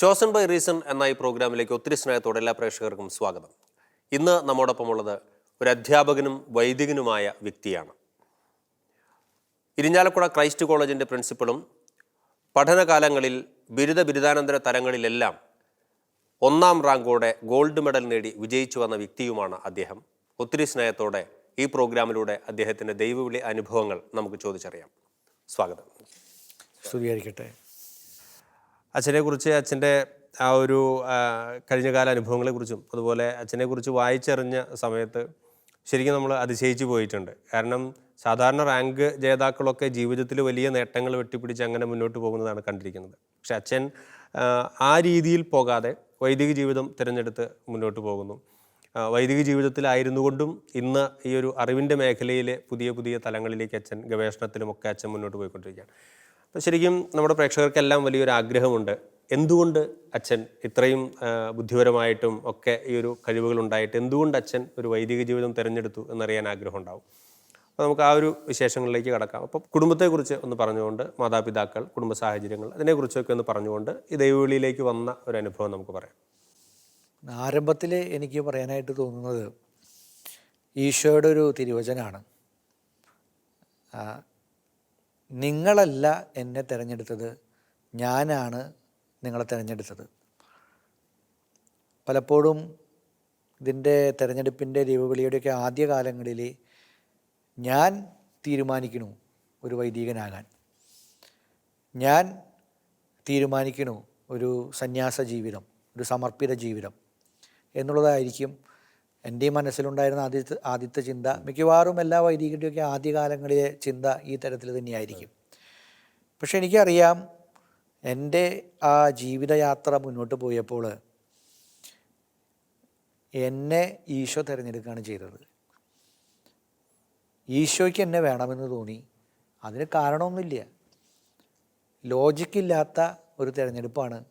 Chosen by reason എന്ന ഈ പ്രോഗ്രാമിലേക്ക് ഒത്തിരി സ്നേഹത്തോടെ എല്ലാ പ്രേക്ഷകർക്കും സ്വാഗതം. ഇന്ന് നമ്മോടൊപ്പമുള്ളത് ഒരു അധ്യാപകനും വൈദികനുമായ വ്യക്തിയാണ്. ഇരിഞ്ഞാലക്കുട ക്രൈസ്റ്റ് കോളേജിന്റെ പ്രിൻസിപ്പളും പഠനകാലങ്ങളിൽ ബിരുദ ബിരുദാനന്തര തലങ്ങളിലെല്ലാം ഒന്നാം റാങ്കോടെ ഗോൾഡ് മെഡൽ നേടി വിജയിച്ചു വന്ന വ്യക്തിയുമാണ് അദ്ദേഹം. ഒത്തിരി സ്നേഹത്തോടെ ഈ പ്രോഗ്രാമിലൂടെ അദ്ദേഹത്തിന്റെ ദൈവവിളി അനുഭവങ്ങൾ നമുക്ക് ചോദിച്ചറിയാം. സ്വാഗതം. സ്തുതിയായിരിക്കട്ടെ. അച്ഛനെക്കുറിച്ച് അച്ഛന്റെ ആ ഒരു കഴിഞ്ഞകാല അനുഭവങ്ങളെക്കുറിച്ചും അതുപോലെ അച്ഛനെക്കുറിച്ച് വായിച്ചറിഞ്ഞ സമയത്ത് ശരിക്കും നമ്മൾ അതിശയിച്ചു പോയിട്ടുണ്ട്. കാരണം സാധാരണ റാങ്ക് ജേതാക്കളൊക്കെ ജീവിതത്തിൽ വലിയ നേട്ടങ്ങൾ വെട്ടിപ്പിടിച്ച് അങ്ങനെ മുന്നോട്ട് പോകുന്നതാണ് കണ്ടിരിക്കുന്നത്. പക്ഷെ അച്ഛൻ ആ രീതിയിൽ പോകാതെ വൈദിക ജീവിതം തിരഞ്ഞെടുത്ത് മുന്നോട്ട് പോകുന്നു. വൈദിക ജീവിതത്തിലായിരുന്നു കൊണ്ടും ഇന്ന് ഈ ഒരു അറിവിന്റെ മേഖലയിലെ പുതിയ പുതിയ തലങ്ങളിലേക്ക് അച്ഛൻ ഗവേഷണത്തിലുമൊക്കെ അച്ഛൻ മുന്നോട്ട് പോയിക്കൊണ്ടിരിക്കുകയാണ്. അപ്പോൾ ശരിക്കും നമ്മുടെ പ്രേക്ഷകർക്കെല്ലാം വലിയൊരു ആഗ്രഹമുണ്ട്. എന്തുകൊണ്ട് അച്ഛൻ ഇത്രയും ബുദ്ധിപരമായിട്ടും ഒക്കെ ഈ ഒരു കഴിവുകൾ ഉണ്ടായിട്ട് എന്തുകൊണ്ട് അച്ഛൻ ഒരു വൈദിക ജീവിതം തിരഞ്ഞെടുത്തു എന്നറിയാൻ ആഗ്രഹം ഉണ്ടാവും അപ്പോൾ നമുക്ക് ആ ഒരു വിശേഷങ്ങളിലേക്ക് കടക്കാം. അപ്പോൾ കുടുംബത്തെക്കുറിച്ച് ഒന്ന് പറഞ്ഞുകൊണ്ട് മാതാപിതാക്കൾ കുടുംബ സാഹചര്യങ്ങൾ അതിനെക്കുറിച്ചൊക്കെ ഒന്ന് പറഞ്ഞുകൊണ്ട് ഈ ദൈവവിളിയിലേക്ക് വന്ന ഒരു അനുഭവം നമുക്ക് പറയാം. ആരംഭത്തിൽ എനിക്ക് പറയാനായിട്ട് തോന്നുന്നത് ഈശോയുടെ ഒരു തിരുവചനാണ് നിങ്ങളല്ല എന്നെ തിരഞ്ഞെടുത്തത്. ഞാനാണ് നിങ്ങളെ തിരഞ്ഞെടുത്തത്. പലപ്പോഴും ഇതിന്റെ തിരഞ്ഞെടുപ്പിന്റെ ദൈവവിളിയുടെയൊക്കെ ആദ്യകാലങ്ങളിൽ ഞാൻ തീരുമാനിക്കണു ഒരു വൈദികനാകാൻ. ഞാൻ തീരുമാനിക്കണു ഒരു സന്യാസ ജീവിതം ഒരു സമർപ്പിത ജീവിതം എന്നുള്ളതായിരിക്കും എന്റെ മനസ്സിലുണ്ടായിരുന്ന ആദ്യത്തെ ആദ്യത്തെ ചിന്ത മിക്കവാറും എല്ലാ വൈദികരുടെയൊക്കെ ആദ്യകാലങ്ങളിലെ ചിന്ത ഈ തരത്തിൽ തന്നെയായിരിക്കും. പക്ഷെ എനിക്കറിയാം എന്റെ ആ ജീവിതയാത്ര മുന്നോട്ട് പോയപ്പോൾ എന്നെ ഈശോ തിരഞ്ഞെടുക്കുകയാണ് ചെയ്തത്. ഈശോയ്ക്ക് എന്നെ വേണമെന്ന് തോന്നി. അതിന് കാരണമൊന്നുമില്ല. ലോജിക്കില്ലാത്ത ഒരു തിരഞ്ഞെടുപ്പാണ്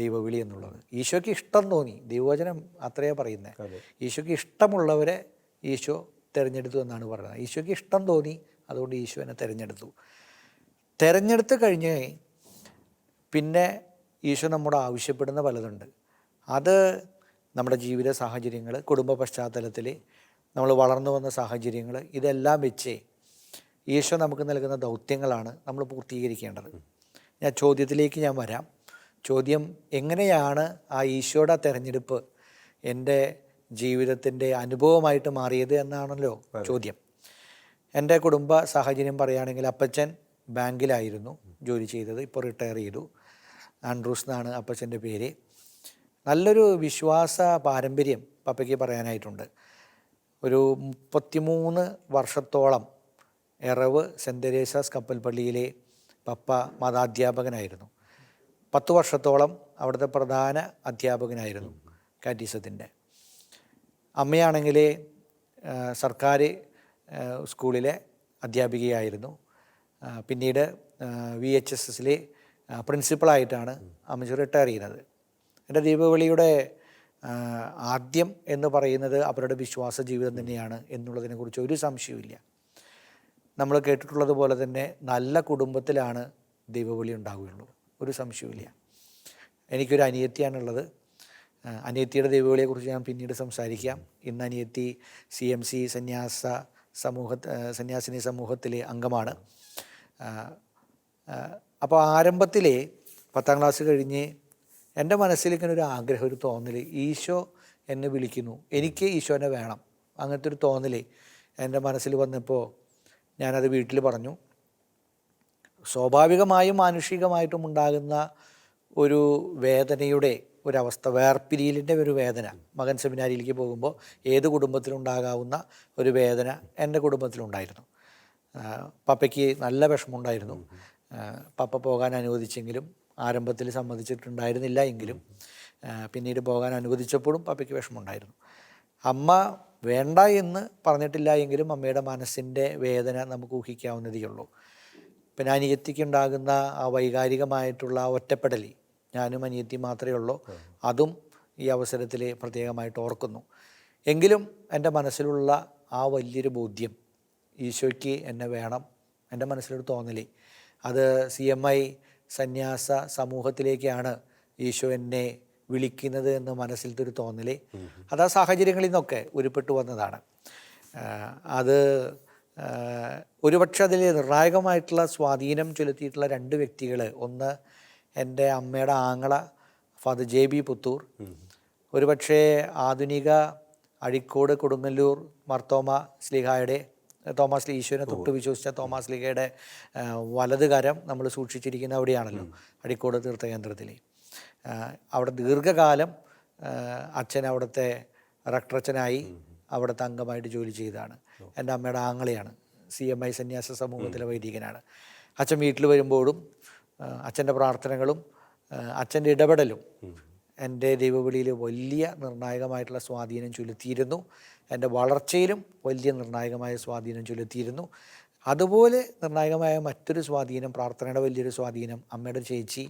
ദൈവവിളി എന്നുള്ളത്. ഈശോയ്ക്ക് ഇഷ്ടം തോന്നി. ദൈവവചനം അത്രയേ പറയുന്നത് ഈശോയ്ക്ക് ഇഷ്ടമുള്ളവരെ ഈശോ തിരഞ്ഞെടുത്തു എന്നാണ് പറയുന്നത്. ഈശോയ്ക്ക് ഇഷ്ടം തോന്നി അതുകൊണ്ട് ഈശോ എന്നെ തിരഞ്ഞെടുത്തു. തിരഞ്ഞെടുത്ത് കഴിഞ്ഞ് പിന്നെ ഈശോ നമ്മോട് ആവശ്യപ്പെടുന്ന പലതുണ്ട്. അത് നമ്മുടെ ജീവിത സാഹചര്യങ്ങൾ കുടുംബ പശ്ചാത്തലത്തിൽ നമ്മൾ വളർന്നു വന്ന സാഹചര്യങ്ങൾ ഇതെല്ലാം വെച്ച് ഈശോ നമുക്ക് നൽകുന്ന ദൗത്യങ്ങളാണ് നമ്മൾ പൂർത്തീകരിക്കേണ്ടത്. ഞാൻ ചോദ്യത്തിലേക്ക് ഞാൻ വരാം. ചോദ്യം എങ്ങനെയാണ് ആ ഈശോയുടെ തെരഞ്ഞെടുപ്പ് എന്റെ ജീവിതത്തിന്റെ അനുഭവമായിട്ട് മാറിയത് എന്നാണല്ലോ ചോദ്യം. എന്റെ കുടുംബ സാഹചര്യം പറയുകയാണെങ്കിൽ അപ്പച്ചൻ ബാങ്കിലായിരുന്നു ജോലി ചെയ്തത് ഇപ്പോൾ റിട്ടയർ ചെയ്തു. ആൻഡ്രൂസ് എന്നാണ് അപ്പച്ചന്റെ പേര്. നല്ലൊരു വിശ്വാസ പാരമ്പര്യം പപ്പയ്ക്ക് പറയാനായിട്ടുണ്ട്. ഒരു മുപ്പത്തിമൂന്ന് വർഷത്തോളം എറവ് സെന്റ് തെരേസാസ് കപ്പൽപ്പള്ളിയിലെ പപ്പ മതാധ്യാപകനായിരുന്നു. പത്ത് വർഷത്തോളം അവിടുത്തെ പ്രധാന അധ്യാപകനായിരുന്നു കാറ്റീസത്തിന്റെ. അമ്മയാണെങ്കിൽ സർക്കാർ സ്കൂളിലെ അധ്യാപികയായിരുന്നു. പിന്നീട് വി എച്ച് എസ് എസിലെ പ്രിൻസിപ്പളായിട്ടാണ് അമ്മച്ചു റിട്ടയർ ചെയ്യുന്നത്. എന്റെ ദീപാവലിയുടെ ആദ്യം എന്ന് പറയുന്നത് അവരുടെ വിശ്വാസ ജീവിതം തന്നെയാണ് എന്നുള്ളതിനെക്കുറിച്ച് ഒരു സംശയവുമില്ല. നമ്മൾ കേട്ടിട്ടുള്ളത് പോലെ തന്നെ നല്ല കുടുംബത്തിലാണ് ദീപാവലി ഉണ്ടാവുകയുള്ളൂ. ഒരു സംശയവുമില്ല. എനിക്കൊരു അനിയത്തിയാണുള്ളത്. അനിയത്തിയുടെ ദൈവവിളിയെക്കുറിച്ച് ഞാൻ പിന്നീട് സംസാരിക്കാം. ഇന്ന് അനിയത്തി സി എം സി സന്യാസ സമൂഹ സന്യാസിനി സമൂഹത്തിലെ അംഗമാണ്. അപ്പോൾ ആരംഭത്തിലെ പത്താം ക്ലാസ് കഴിഞ്ഞ് എന്റെ മനസ്സിൽ ഇങ്ങനെ ഒരു ആഗ്രഹം ഒരു തോന്നൽ ഈശോ എന്നെ വിളിക്കുന്നു. എനിക്ക് ഈശോനെ വേണം. അങ്ങനത്തെ ഒരു തോന്നൽ എന്റെ മനസ്സിൽ വന്നപ്പോൾ ഞാനത് വീട്ടിൽ പറഞ്ഞു. സ്വാഭാവികമായും മാനുഷികമായിട്ടും ഉണ്ടാകുന്ന ഒരു വേദനയുടെ ഒരവസ്ഥ വേർപിരിയലിന്റെ ഒരു വേദന മകൻ സെമിനാരിയിലേക്ക് പോകുമ്പോൾ ഏത് കുടുംബത്തിലുണ്ടാകാവുന്ന ഒരു വേദന എന്റെ കുടുംബത്തിലുണ്ടായിരുന്നു. പപ്പയ്ക്ക് നല്ല വിഷമമുണ്ടായിരുന്നു. പപ്പ പോകാൻ അനുവദിച്ചെങ്കിലും ആരംഭത്തിൽ സമ്മതിച്ചിട്ടുണ്ടായിരുന്നില്ല എങ്കിലും പിന്നീട് പോകാൻ അനുവദിച്ചപ്പോഴും പപ്പയ്ക്ക് വിഷമമുണ്ടായിരുന്നു. അമ്മ വേണ്ട എന്ന് പറഞ്ഞിട്ടില്ല എങ്കിലും അമ്മയുടെ മനസ്സിന്റെ വേദന നമുക്ക് ഊഹിക്കാവുന്നതേ ഉള്ളൂ പിന്നെ അനിയത്തിക്കുണ്ടാകുന്ന ആ വൈകാരികമായിട്ടുള്ള ഒറ്റപ്പെടൽ ഞാനും അനിയത്തി മാത്രമേ ഉള്ളൂ അതും ഈ അവസരത്തിൽ പ്രത്യേകമായിട്ട് ഓർക്കുന്നു. എങ്കിലും എന്റെ മനസ്സിലുള്ള ആ വലിയൊരു ബോധ്യം ഈശോയ്ക്ക് എന്നെ വേണം എന്റെ മനസ്സിലൊരു തോന്നലേ അത് സി എം ഐ സന്യാസ സമൂഹത്തിലേക്കാണ് ഈശോ എന്നെ വിളിക്കുന്നത് എന്ന് മനസ്സിലത്തെ ഒരു തോന്നൽ അത് ആ സാഹചര്യങ്ങളിൽ നിന്നൊക്കെ ഉരുപ്പെട്ടു വന്നതാണ്. അത് ഒരുപക്ഷെ അതിൽ നിർണായകമായിട്ടുള്ള സ്വാധീനം ചെലുത്തിയിട്ടുള്ള രണ്ട് വ്യക്തികൾ. ഒന്ന് എന്റെ അമ്മയുടെ ആങ്ങള ഫാദർ ജെ ബി പുത്തൂർ. ഒരുപക്ഷെ ആധുനിക അഴിക്കോട് കൊടുങ്ങല്ലൂർ മർത്തോമ സ്ലിഹായുടെ തോമസ് ലി ഈശോനെ തൊട്ട് വിശ്വസിച്ച തോമസ് ലീഗയുടെ വലതുകരം വലത് കരം നമ്മൾ സൂക്ഷിച്ചിരിക്കുന്ന അവിടെയാണല്ലോ അഴിക്കോട് തീർത്ഥകേന്ദ്രത്തിൽ അവിടെ ദീർഘകാലം അച്ഛൻ അവിടുത്തെ റക്ടറച്ചനായി അവിടുത്തെ അംഗമായിട്ട് ജോലി ചെയ്തതാണ്. എന്റെ അമ്മയുടെ ആങ്ങളെയാണ്. സി എം ഐ സന്യാസ സമൂഹത്തിലെ വൈദികനാണ്. അച്ഛൻ വീട്ടിൽ വരുമ്പോഴും അച്ഛന്റെ പ്രാർത്ഥനകളും അച്ഛന്റെ ഇടപെടലും എന്റെ ദൈവവിളിയിൽ വലിയ നിർണായകമായിട്ടുള്ള സ്വാധീനം ചെലുത്തിയിരുന്നു. എന്റെ വളർച്ചയിലും വലിയ നിർണായകമായ സ്വാധീനം ചെലുത്തിയിരുന്നു. അതുപോലെ നിർണായകമായ മറ്റൊരു സ്വാധീനം പ്രാർത്ഥനയുടെ വലിയൊരു സ്വാധീനം അമ്മയുടെ ചേച്ചി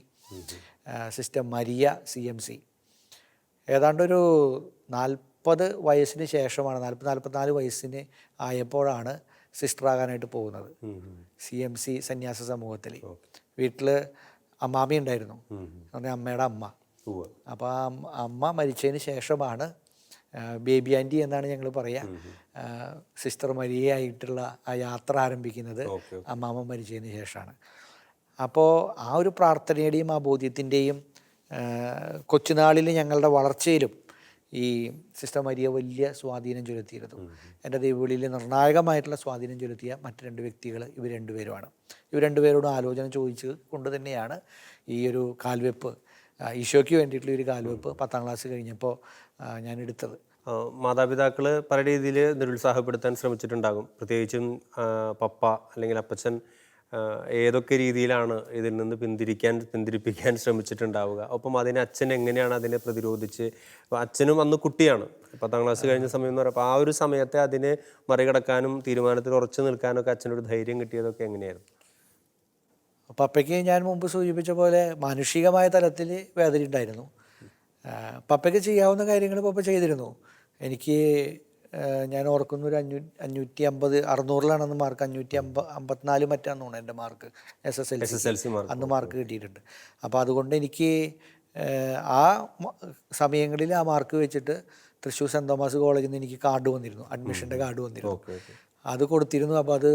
sister Maria C M C. ഏതാണ്ടൊരു നാൽപ്പത് വയസ്സിന് ശേഷമാണ് നാൽപ്പത് നാൽപ്പത്തിനാല് വയസ്സിന് ആയപ്പോഴാണ് സിസ്റ്ററാകാനായിട്ട് പോകുന്നത്. സി എം സി സന്യാസ സമൂഹത്തിൽ. വീട്ടിൽ അമ്മാമി ഉണ്ടായിരുന്നു. പറഞ്ഞാൽ അമ്മയുടെ അമ്മ. അപ്പോൾ ആ അമ്മ- മരിച്ചതിന് ശേഷമാണ് ബേബി ആന്റി എന്നാണ് ഞങ്ങൾ പറയുക. സിസ്റ്റർ മരിയായിട്ടുള്ള ആ യാത്ര ആരംഭിക്കുന്നത് അമ്മാമ്മ മരിച്ചതിന് ശേഷമാണ്. അപ്പോൾ ആ ഒരു പ്രാർത്ഥനയുടെയും ആ ബോധ്യത്തിന്റെയും കൊച്ചുനാളിൽ ഞങ്ങളുടെ വളർച്ചയിലും ഈ സിസ്റ്റർ മരിയ വലിയ സ്വാധീനം ചെലുത്തിയിരുന്നു എന്റെ ദൈവവിളിയിൽ നിർണായകമായിട്ടുള്ള സ്വാധീനം ചെലുത്തിയ മറ്റ് രണ്ട് വ്യക്തികൾ ഇവർ രണ്ടുപേരുമാണ്. ഇവർ രണ്ടുപേരോടും ആലോചന ചോദിച്ച് കൊണ്ട് തന്നെയാണ് ഈ ഒരു കാൽവെപ്പ് ഈശോയ്ക്ക് വേണ്ടിയിട്ടുള്ള ഒരു കാൽവെപ്പ് പത്താം ക്ലാസ് കഴിഞ്ഞപ്പോൾ ഞാൻ എടുത്തത്. മാതാപിതാക്കൾ പല രീതിയിൽ നിരുത്സാഹപ്പെടുത്താൻ ശ്രമിച്ചിട്ടുണ്ടാകും. പ്രത്യേകിച്ചും പപ്പ അല്ലെങ്കിൽ അപ്പച്ചൻ ഏതൊക്കെ രീതിയിലാണ് ഇതിൽ നിന്ന് പിന്തിരിക്കാൻ പിന്തിരിപ്പിക്കാൻ ശ്രമിച്ചിട്ടുണ്ടാവുക? അപ്പം അതിനെ അച്ഛൻ എങ്ങനെയാണ് അതിനെ പ്രതിരോധിച്ച്? അച്ഛനും അന്ന് കുട്ടിയാണ്. പത്താം ക്ലാസ് കഴിഞ്ഞ സമയം എന്ന് പറയുമ്പോൾ ആ ഒരു സമയത്തെ അതിനെ മറികടക്കാനും തീരുമാനത്തിൽ ഉറച്ചു നിൽക്കാനൊക്കെ അച്ഛനൊരു ധൈര്യം കിട്ടിയതൊക്കെ എങ്ങനെയായിരുന്നു? പപ്പയ്ക്ക് ഞാൻ മുമ്പ് സൂചിപ്പിച്ച പോലെ മാനുഷികമായ തലത്തിൽ വേദന ഉണ്ടായിരുന്നു പപ്പയ്ക്ക് ചെയ്യാവുന്ന കാര്യങ്ങൾ പപ്പ ചെയ്തിരുന്നു. എനിക്ക് ഞാൻ ഓർക്കുന്ന ഒരു അഞ്ഞൂ അഞ്ഞൂറ്റി അമ്പത് അറുന്നൂറിലാണെന്ന് മാർക്ക് അഞ്ഞൂറ്റി അമ്പ അമ്പത്തിനാല് മറ്റാന്ന് തോന്നുന്നു എന്റെ mark S S L S S L C mark അന്ന് മാർക്ക് കിട്ടിയിട്ടുണ്ട്. അപ്പോൾ അതുകൊണ്ട് എനിക്ക് ആ സമയങ്ങളിൽ ആ മാർക്ക് വെച്ചിട്ട് തൃശ്ശൂർ സെന്റ് തോമസ് കോളേജിൽ നിന്ന് എനിക്ക് കാർഡ് വന്നിരുന്നു. അഡ്മിഷന്റെ കാർഡ് വന്നിരുന്നു. അത് കൊടുത്തിരുന്നു. അപ്പോൾ അത്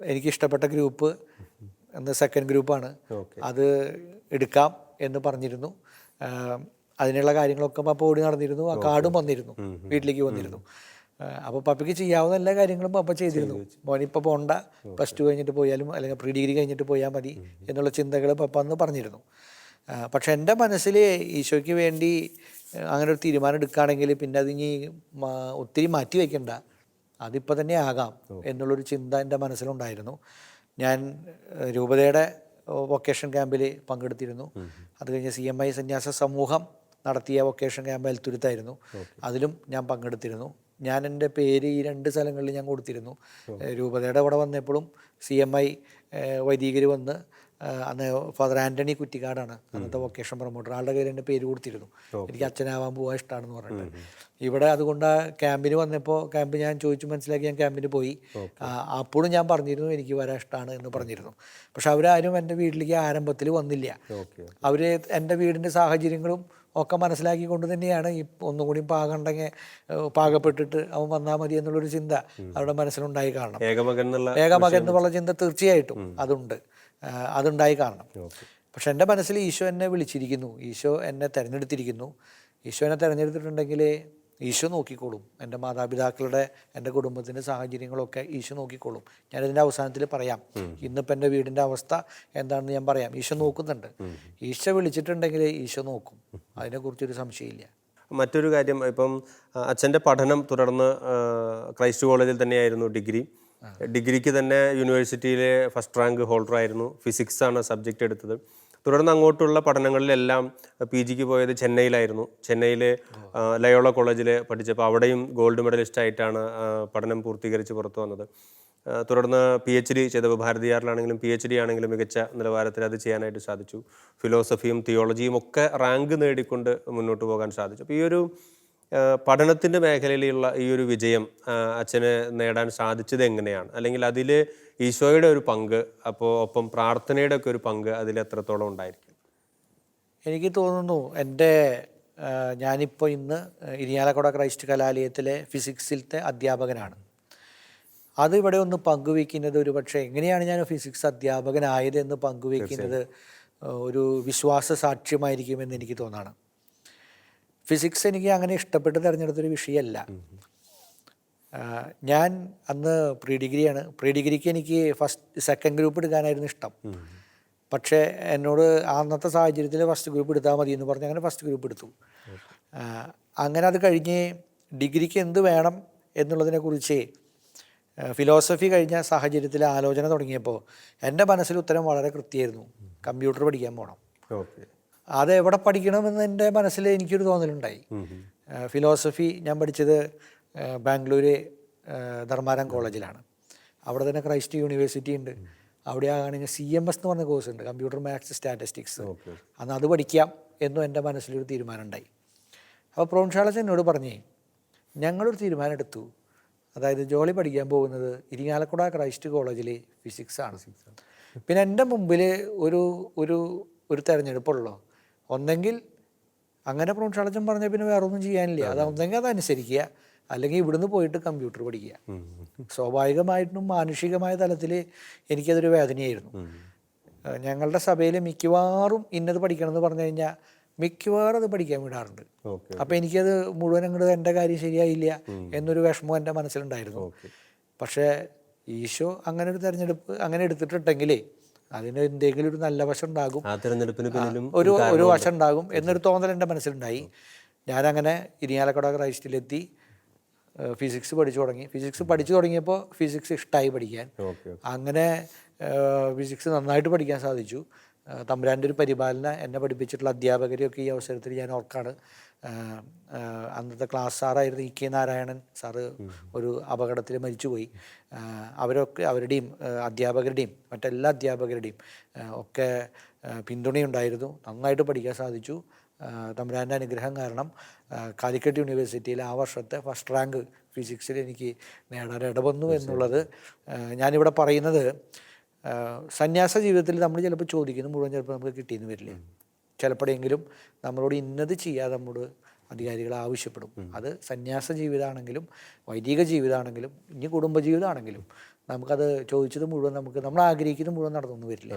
എനിക്ക് ഇഷ്ടപ്പെട്ട ഗ്രൂപ്പ് എന്ന സെക്കൻഡ് ഗ്രൂപ്പാണ് അത് എടുക്കാം എന്ന് പറഞ്ഞിരുന്നു. അതിനുള്ള കാര്യങ്ങളൊക്കെ പപ്പ ഓടി നടന്നിരുന്നു. ആ കാർഡും വന്നിരുന്നു. വീട്ടിലേക്ക് വന്നിരുന്നു. അപ്പോൾ പപ്പയ്ക്ക് ചെയ്യാവുന്ന എല്ലാ കാര്യങ്ങളും പപ്പ ചെയ്തിരുന്നു. മോനിപ്പോൾ പോണ്ട പ്ലസ് ടു കഴിഞ്ഞിട്ട് പോയാലും അല്ലെങ്കിൽ പ്രീ ഡിഗ്രി കഴിഞ്ഞിട്ട് പോയാൽ മതി എന്നുള്ള ചിന്തകൾ പപ്പ അന്ന് പറഞ്ഞിരുന്നു. പക്ഷെ എന്റെ മനസ്സിൽ ഈശോയ്ക്ക് വേണ്ടി അങ്ങനെ ഒരു തീരുമാനം എടുക്കുകയാണെങ്കിൽ പിന്നെ അത് ഇനി ഒത്തിരി മാറ്റി വയ്ക്കണ്ട. അതിപ്പോൾ തന്നെ ആകാം എന്നുള്ളൊരു ചിന്ത എന്റെ മനസ്സിലുണ്ടായിരുന്നു. ഞാൻ രൂപതയുടെ വൊക്കേഷൻ ക്യാമ്പിൽ പങ്കെടുത്തിരുന്നു. അത് കഴിഞ്ഞ് സി എം ഐ സന്യാസ സമൂഹം നടത്തിയ വൊക്കേഷൻ ക്യാമ്പ് എൽത്തുരുത്തായിരുന്നു അതിലും ഞാൻ പങ്കെടുത്തിരുന്നു. ഞാൻ എന്റെ പേര് ഈ രണ്ട് സ്ഥലങ്ങളിൽ ഞാൻ കൊടുത്തിരുന്നു. രൂപതയുടെ അവിടെ വന്നപ്പോഴും സി എം ഐ വൈദികർ വന്ന് അന്ന് ഫാദർ ആന്റണി കുറ്റിക്കാടാണ് അന്നത്തെ വൊക്കേഷൻ പ്രൊമോട്ടർ. ആളുടെ കയ്യിൽ എന്റെ പേര് കൊടുത്തിരുന്നു. എനിക്ക് അച്ഛനാവാൻ പോകാൻ ഇഷ്ടമാണെന്ന് പറഞ്ഞിട്ട്. ഇവിടെ അതുകൊണ്ട് ആ ക്യാമ്പിന് വന്നപ്പോൾ ക്യാമ്പ് ഞാൻ ചോദിച്ചു മനസ്സിലാക്കി ഞാൻ ക്യാമ്പിന് പോയി. അപ്പോഴും ഞാൻ പറഞ്ഞിരുന്നു എനിക്ക് വരാൻ ഇഷ്ടമാണ് എന്ന് പറഞ്ഞിരുന്നു. പക്ഷെ അവരാരും എന്റെ വീട്ടിലേക്ക് ആരംഭത്തിൽ വന്നില്ല. അവർ എന്റെ വീടിന്റെ സാഹചര്യങ്ങളും ഒക്കെ മനസ്സിലാക്കിക്കൊണ്ട് തന്നെയാണ് ഈ ഒന്നുകൂടി പാകണ്ടെങ്കിൽ പാകപ്പെട്ടിട്ട് അവൻ വന്നാൽ മതി എന്നുള്ളൊരു ചിന്ത അവരുടെ മനസ്സിലുണ്ടായി കാണണം. ഏകമകൻ എന്നുള്ള ഏകമകൻ എന്നുള്ള ചിന്ത തീർച്ചയായിട്ടും അതുണ്ട്. അതുണ്ടായി കാണണം. പക്ഷെ എന്റെ മനസ്സിൽ ഈശോ എന്നെ വിളിച്ചിരിക്കുന്നു. ഈശോ എന്നെ തിരഞ്ഞെടുത്തിരിക്കുന്നു. ഈശോ എന്നെ തിരഞ്ഞെടുത്തിട്ടുണ്ടെങ്കിൽ ഈശോ നോക്കിക്കോളും. എന്റെ മാതാപിതാക്കളുടെ എന്റെ കുടുംബത്തിന്റെ സാഹചര്യങ്ങളൊക്കെ ഈശോ നോക്കിക്കോളും. ഞാനിതിന്റെ അവസാനത്തിൽ പറയാം. ഇന്നിപ്പോൾ എന്റെ വീടിന്റെ അവസ്ഥ എന്താണെന്ന് ഞാൻ പറയാം. ഈശോ നോക്കുന്നുണ്ട്. ഈശോ വിളിച്ചിട്ടുണ്ടെങ്കിൽ ഈശോ നോക്കും. അതിനെക്കുറിച്ചൊരു സംശയമില്ല. മറ്റൊരു കാര്യം ഇപ്പം അച്ഛന്റെ പഠനം തുടർന്ന് ക്രൈസ്റ്റ് കോളേജിൽ തന്നെയായിരുന്നു ഡിഗ്രി. ഡിഗ്രിക്ക് തന്നെ യൂണിവേഴ്സിറ്റിയിലെ ഫസ്റ്റ് റാങ്ക് ഹോൾഡർ ആയിരുന്നു ഫിസിക്സ് ആണ് സബ്ജക്റ്റ് എടുത്തത്. തുടർന്ന് അങ്ങോട്ടുള്ള പഠനങ്ങളിലെല്ലാം പി ജിക്ക് പോയത് ചെന്നൈയിലായിരുന്നു. ചെന്നൈയിലെ ലയോള കോളേജിൽ പഠിച്ചപ്പോൾ അവിടെയും ഗോൾഡ് മെഡലിസ്റ്റ് ആയിട്ടാണ് പഠനം പൂർത്തീകരിച്ച് പുറത്തു വന്നത്. തുടർന്ന് പി എച്ച് ഡി ചെയ്തപ്പോൾ ഭാരതീയാറിലാണെങ്കിലും പി എച്ച് ഡി ആണെങ്കിലും മികച്ച നിലവാരത്തിൽ അത് ചെയ്യാനായിട്ട് സാധിച്ചു. ഫിലോസഫിയും തിയോളജിയും ഒക്കെ റാങ്ക് നേടിക്കൊണ്ട് മുന്നോട്ട് പോകാൻ സാധിച്ചു. അപ്പോൾ ഈ ഒരു പഠനത്തിന്റെ മേഖലയിലുള്ള ഈ ഒരു വിജയം അച്ഛന് നേടാൻ സാധിച്ചത് എങ്ങനെയാണ്? അല്ലെങ്കിൽ അതിൽ ഈശോയുടെ ഒരു പങ്ക് അപ്പോൾ ഒപ്പം പ്രാർത്ഥനയുടെ ഒക്കെ ഒരു പങ്ക് അതിൽ എത്രത്തോളം ഉണ്ടായിരിക്കും? എനിക്ക് തോന്നുന്നു എന്റെ ഞാനിപ്പോൾ ഇന്ന് ഇരിയാലക്കുട ക്രൈസ്റ്റ് കലാലയത്തിലെ ഫിസിക്സിലത്തെ അധ്യാപകനാണ്. അത് ഇവിടെ ഒന്ന് പങ്കുവയ്ക്കുന്നത് ഒരു പക്ഷേ എങ്ങനെയാണ് ഞാൻ ഫിസിക്സ് അധ്യാപകനായത് എന്ന് പങ്കുവെക്കുന്നത് ഒരു വിശ്വാസ സാക്ഷ്യമായിരിക്കുമെന്ന് എനിക്ക് തോന്നാണ്. ഫിസിക്സ് എനിക്ക് അങ്ങനെ ഇഷ്ടപ്പെട്ട് തിരഞ്ഞെടുത്തൊരു വിഷയമല്ല. ഞാൻ അന്ന് പ്രീ ഡിഗ്രിയാണ് പ്രീ ഡിഗ്രിക്ക് എനിക്ക് ഫസ്റ്റ് സെക്കൻഡ് ഗ്രൂപ്പ് എടുക്കാനായിരുന്നു ഇഷ്ടം. പക്ഷേ എന്നോട് അന്നത്തെ സാഹചര്യത്തിൽ ഫസ്റ്റ് ഗ്രൂപ്പ് എടുത്താൽ മതി എന്ന് പറഞ്ഞ് അങ്ങനെ ഫസ്റ്റ് ഗ്രൂപ്പ് എടുത്തു. അങ്ങനെ അത് കഴിഞ്ഞ് ഡിഗ്രിക്ക് എന്ത് വേണം എന്നുള്ളതിനെക്കുറിച്ച് ഫിലോസഫി കഴിഞ്ഞ സാഹചര്യത്തിൽ ആലോചന തുടങ്ങിയപ്പോൾ എന്റെ മനസ്സിൽ ഉത്തരം വളരെ കൃത്യമായിരുന്നു. കമ്പ്യൂട്ടർ പഠിക്കാൻ പോകണം ഓക്കെ. അത് എവിടെ പഠിക്കണമെന്ന് എന്റെ മനസ്സിൽ എനിക്കൊരു തോന്നലുണ്ടായി. ഫിലോസഫി ഞാൻ പഠിച്ചത് ബാംഗ്ലൂർ ബാംഗ്ലൂര് ധർമാരം കോളേജിലാണ്. അവിടെ തന്നെ ക്രൈസ്റ്റ് യൂണിവേഴ്സിറ്റി ഉണ്ട്. അവിടെ ആണെങ്കിൽ സി എം എസ് എന്ന് പറഞ്ഞ കോഴ്സ് ഉണ്ട് കമ്പ്യൂട്ടർ മാത്സ് സ്റ്റാറ്റിസ്റ്റിക്സ്. അന്ന് അത് പഠിക്കാം എന്നും എന്റെ മനസ്സിലൊരു തീരുമാനം ഉണ്ടായി അപ്പോൾ പ്രോൺഷാളസ് എന്നോട് പറഞ്ഞേ ഞങ്ങളൊരു തീരുമാനം എടുത്തു അതായത് ജോളി പഠിക്കാൻ പോകുന്നത് ഇരിങ്ങാലക്കുട ക്രൈസ്റ്റ് കോളേജിലെ ഫിസിക്സ് ആണ് പിന്നെ എന്റെ മുമ്പിൽ ഒരു ഒരു ഒരു തെരഞ്ഞെടുപ്പുള്ളൂ. ഒന്നെങ്കിൽ അങ്ങനെ പ്രോൺഷാളച്ചൻ പറഞ്ഞ പിന്നെ വേറെ ഒന്നും ചെയ്യാനില്ല. അത്. ഒന്നെങ്കിൽ അതനുസരിക്കുക അല്ലെങ്കിൽ ഇവിടുന്ന് പോയിട്ട് കമ്പ്യൂട്ടർ പഠിക്കുക. സ്വാഭാവികമായിട്ടും മാനുഷികമായ തലത്തിൽ എനിക്കതൊരു വേദനയായിരുന്നു. ഞങ്ങളുടെ സഭയിൽ മിക്കവാറും ഇന്നത് പഠിക്കണം എന്ന് പറഞ്ഞു കഴിഞ്ഞാൽ മിക്കവാറും അത് പഠിക്കാൻ വിടാറുണ്ട്. അപ്പം എനിക്കത് മുഴുവൻ അങ്ങോട്ട് എന്റെ കാര്യം ശരിയായില്ല എന്നൊരു വിഷമം എന്റെ മനസ്സിലുണ്ടായിരുന്നു. പക്ഷേ ഈശോ അങ്ങനെ ഒരു തിരഞ്ഞെടുപ്പ് അങ്ങനെ എടുത്തിട്ടുണ്ടെങ്കിലേ അതിന് എന്തെങ്കിലും ഒരു നല്ല വശം ഉണ്ടാകും. ഒരു ഒരു വശം ഉണ്ടാകും എന്നൊരു തോന്നൽ എന്റെ മനസ്സിലുണ്ടായി. ഞാനങ്ങനെ ഇരിയാലക്കുട ക്രൈസ്റ്റിലെത്തി ഫിസിക്സ് പഠിച്ചു തുടങ്ങി. ഫിസിക്സ് പഠിച്ചു തുടങ്ങിയപ്പോൾ ഫിസിക്സ് ഇഷ്ടമായി പഠിക്കാൻ. അങ്ങനെ ഫിസിക്സ് നന്നായിട്ട് പഠിക്കാൻ സാധിച്ചു. തമ്പുരാന്റെ ഒരു പരിപാലന എന്നെ പഠിപ്പിച്ചിട്ടുള്ള അധ്യാപകരെയൊക്കെ ഈ അവസരത്തിൽ ഞാൻ ഓർക്കാണ്. അന്നത്തെ ക്ലാസ് സാറായിരുന്നു ഇ കെ നാരായണൻ. സാറ് ഒരു അപകടത്തിൽ മരിച്ചുപോയി. അവരൊക്കെ അവരുടെയും അധ്യാപകരുടെയും മറ്റെല്ലാ അധ്യാപകരുടെയും ഒക്കെ പിന്തുണയുണ്ടായിരുന്നു. നന്നായിട്ട് പഠിക്കാൻ സാധിച്ചു. തമ്പുരാന്റെ അനുഗ്രഹം കാരണം കാലിക്കറ്റ് യൂണിവേഴ്സിറ്റിയിൽ ആ വർഷത്തെ ഫസ്റ്റ് റാങ്ക് ഫിസിക്സിൽ എനിക്ക് നേടാൻ ഇടവന്നു എന്നുള്ളത് ഞാനിവിടെ പറയുന്നത് സന്യാസ ജീവിതത്തിൽ നമ്മൾ ചിലപ്പോൾ ചോദിക്കുന്നു മുഴുവൻ ചിലപ്പോൾ നമുക്ക് കിട്ടിയെന്ന് വരില്ല? ചിലപ്പോഴെങ്കിലും നമ്മളോട് ഇന്നത് ചെയ്യാതെ നമ്മോട് അധികാരികൾ ആവശ്യപ്പെടും. അത് സന്യാസ ജീവിതമാണെങ്കിലും വൈദിക ജീവിതമാണെങ്കിലും ഇനി കുടുംബജീവിതമാണെങ്കിലും നമുക്കത് ചോദിച്ചത് മുഴുവൻ നമുക്ക് നമ്മൾ ആഗ്രഹിക്കുന്ന മുഴുവൻ നടന്നൊന്നും വരില്ല.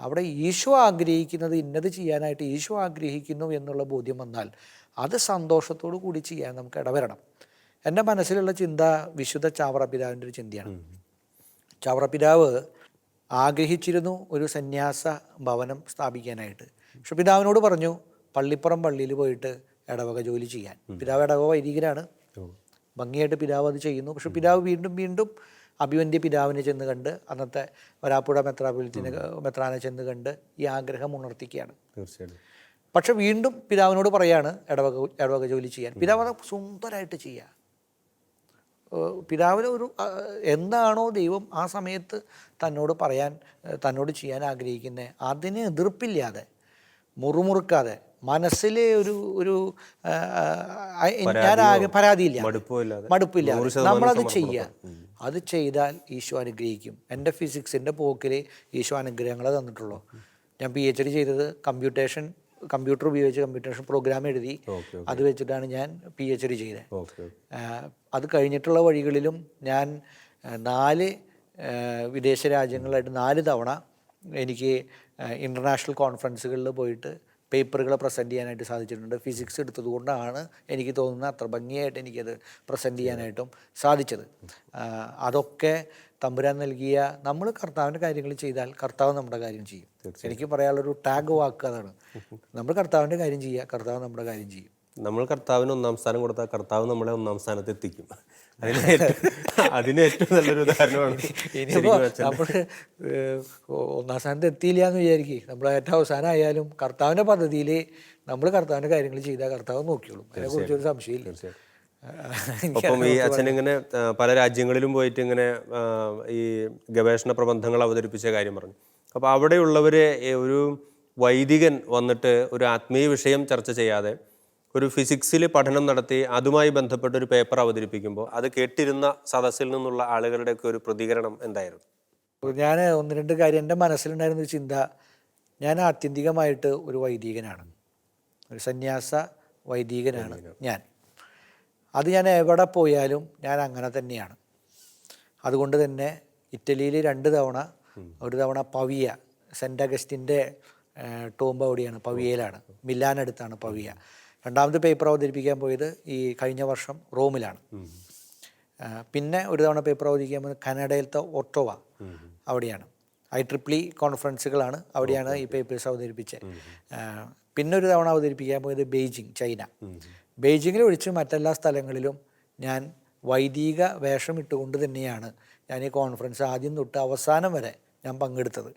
അവിടെ ഈശോ ആഗ്രഹിക്കുന്നത് ഇന്നത് ചെയ്യാനായിട്ട് ഈശോ ആഗ്രഹിക്കുന്നു എന്നുള്ള ബോധ്യം വന്നാൽ അത് സന്തോഷത്തോടു കൂടി ചെയ്യാൻ നമുക്ക് ഇടവരണം. എന്റെ മനസ്സിലുള്ള ചിന്ത വിശുദ്ധ ചാവറ പിതാവിന്റെ ഒരു ചിന്തയാണ്. ചാവറ പിതാവ് ആഗ്രഹിച്ചിരുന്നു ഒരു സന്യാസ ഭവനം സ്ഥാപിക്കാനായിട്ട്. പക്ഷെ പിതാവിനോട് പറഞ്ഞു പള്ളിപ്പുറം പള്ളിയിൽ പോയിട്ട് ഇടവക ജോലി ചെയ്യാൻ. പിതാവ് ഇടവക വൈദികരാണ് ഭംഗിയായിട്ട് പിതാവ് അത് ചെയ്യുന്നു. പക്ഷെ പിതാവ് വീണ്ടും വീണ്ടും അഭിവന്യ പിതാവിനെ ചെന്ന് കണ്ട് അന്നത്തെ വരാപ്പുഴ മെത്രാപുലത്തിന് മെത്രാനെ ചെന്ന് കണ്ട് ഈ ആഗ്രഹം ഉണർത്തിക്കുകയാണ്. തീർച്ചയായിട്ടും. പക്ഷെ വീണ്ടും പിതാവിനോട് പറയാണ് ഇടവക ഇടവക ജോലി ചെയ്യാൻ. പിതാവ് അത് സുന്ദരമായിട്ട് ചെയ്യുക പിതാവിന് ഒരു എന്താണോ ദൈവം ആ സമയത്ത് തന്നോട് പറയാൻ തന്നോട് ചെയ്യാൻ ആഗ്രഹിക്കുന്നത് അതിനെ എതിർപ്പില്ലാതെ മുറുമുറുക്കാതെ മനസ്സിലെ ഒരു ഒരു ഞാനാകെ ഞാൻ പരാതിയില്ല മടുപ്പില്ല. നമ്മളത്. ചെയ്യുക അത് ചെയ്താൽ ഈശോ അനുഗ്രഹിക്കും. എന്റെ ഫിസിക്സിന്റെ പോക്കിൽ ഈശോ അനുഗ്രഹങ്ങളെ തന്നിട്ടുള്ളൂ. ഞാൻ പി എച്ച് ഡി ചെയ്തത് കമ്പ്യൂട്ടേഷൻ കമ്പ്യൂട്ടർ ഉപയോഗിച്ച് കമ്പ്യൂട്ടേഷൻ പ്രോഗ്രാം എഴുതി. അത് വെച്ചിട്ടാണ് ഞാൻ പി എച്ച് ഡി ചെയ്തത്. അത് കഴിഞ്ഞിട്ടുള്ള വഴികളിലും ഞാൻ നാല് വിദേശ രാജ്യങ്ങളായിട്ട് നാല് തവണ എനിക്ക് ഇന്റർനാഷണൽ കോൺഫറൻസുകളിൽ പോയിട്ട് പേപ്പറുകൾ പ്രസന്റ് ചെയ്യാനായിട്ട് സാധിച്ചിട്ടുണ്ട്. ഫിസിക്സ് എടുത്തതുകൊണ്ടാണ് എനിക്ക് തോന്നുന്ന അത്ര ഭംഗിയായിട്ട് എനിക്കത് പ്രസന്റ് ചെയ്യാനായിട്ടും സാധിച്ചത്. അതൊക്കെ തമ്പുരാൻ നൽകിയ നമ്മൾ കർത്താവിന്റെ കാര്യങ്ങൾ ചെയ്താൽ കർത്താവ് നമ്മുടെ കാര്യം ചെയ്യും. എനിക്ക് പറയാനുള്ളൊരു ടാഗ് വാക്ക് അതാണ്. നമ്മൾ കർത്താവിന്റെ കാര്യം ചെയ്യുക കർത്താവ് നമ്മുടെ കാര്യം ചെയ്യും. നമ്മൾ കർത്താവിന് ഒന്നാം സ്ഥാനം കൊടുത്താൽ കർത്താവ് നമ്മളെ ഒന്നാം സ്ഥാനത്ത് എത്തിക്കും. അതിന് അതിന് ഏറ്റവും നല്ലൊരു ഉദാഹരണമാണ് ഇനിയിപ്പോ നമ്മൾ ഒന്നാം സ്ഥാനത്ത് എത്തിയില്ല എന്ന് വിചാരിക്കേ. നമ്മൾ ഏറ്റവും അവസാനം ആയാലും കർത്താവിന്റെ പദ്ധതിയിൽ നമ്മൾ കർത്താവിന്റെ കാര്യങ്ങൾ ചെയ്താൽ കർത്താവ് നോക്കിയോളും. അതിനെ കുറിച്ച് ഒരു സംശയമില്ല. ഒപ്പം ഈ അച്ഛൻ ഇങ്ങനെ പല രാജ്യങ്ങളിലും പോയിട്ട് ഇങ്ങനെ ഈ ഗവേഷണ പ്രബന്ധങ്ങൾ അവതരിപ്പിച്ച കാര്യം പറഞ്ഞു. അപ്പോൾ അവിടെയുള്ളവർ ഒരു വൈദികൻ വന്നിട്ട് ഒരു ആത്മീയ വിഷയം ചർച്ച ചെയ്യാതെ ഒരു ഫിസിക്സിൽ പഠനം നടത്തി അതുമായി ബന്ധപ്പെട്ട ഒരു പേപ്പർ അവതരിപ്പിക്കുമ്പോൾ അത് കേട്ടിരുന്ന സദസ്സിൽ നിന്നുള്ള ആളുകളുടെയൊക്കെ ഒരു പ്രതികരണം എന്തായിരുന്നു? ഞാൻ ഒന്ന് രണ്ട് കാര്യം എന്റെ മനസ്സിലുണ്ടായിരുന്ന ഒരു ചിന്ത ഞാൻ ആത്യന്തികമായിട്ട് ഒരു വൈദികനാണ്. ഒരു സന്യാസ വൈദികനാണ് ഞാൻ. അത് ഞാൻ എവിടെ പോയാലും ഞാൻ അങ്ങനെ തന്നെയാണ്. അതുകൊണ്ട് തന്നെ ഇറ്റലിയിൽ രണ്ട് തവണ ഒരു തവണ പവിയ സെന്റ് അഗസ്റ്റിന്റെ ടോംബ് അവിടെയാണ് പവിയയിലാണ്. മിലാനടുത്താണ് പവിയ. രണ്ടാമത്തെ പേപ്പർ അവതരിപ്പിക്കാൻ പോയത് ഈ കഴിഞ്ഞ വർഷം റോമിലാണ്. പിന്നെ ഒരു തവണ പേപ്പർ അവതരിപ്പിക്കാൻ പോയത് കനഡയിലത്തെ ഒട്ടോവ അവിടെയാണ്. ഐ ട്രിപ്ലി കോൺഫറൻസുകളാണ് അവിടെയാണ് ഈ പേപ്പേഴ്സ് അവതരിപ്പിച്ചത്. പിന്നെ ഒരു തവണ അവതരിപ്പിക്കാൻ പോയത് ബെയ്ജിങ് ചൈന. ബെയ്ജിങ്ങിൽ ഒഴിച്ച് മറ്റെല്ലാ സ്ഥലങ്ങളിലും ഞാൻ വൈദിക വേഷം ഇട്ടുകൊണ്ട് തന്നെയാണ് ഞാൻ ഈ കോൺഫറൻസ് ആദ്യം തൊട്ട് അവസാനം വരെ ഞാൻ പങ്കെടുത്തത്.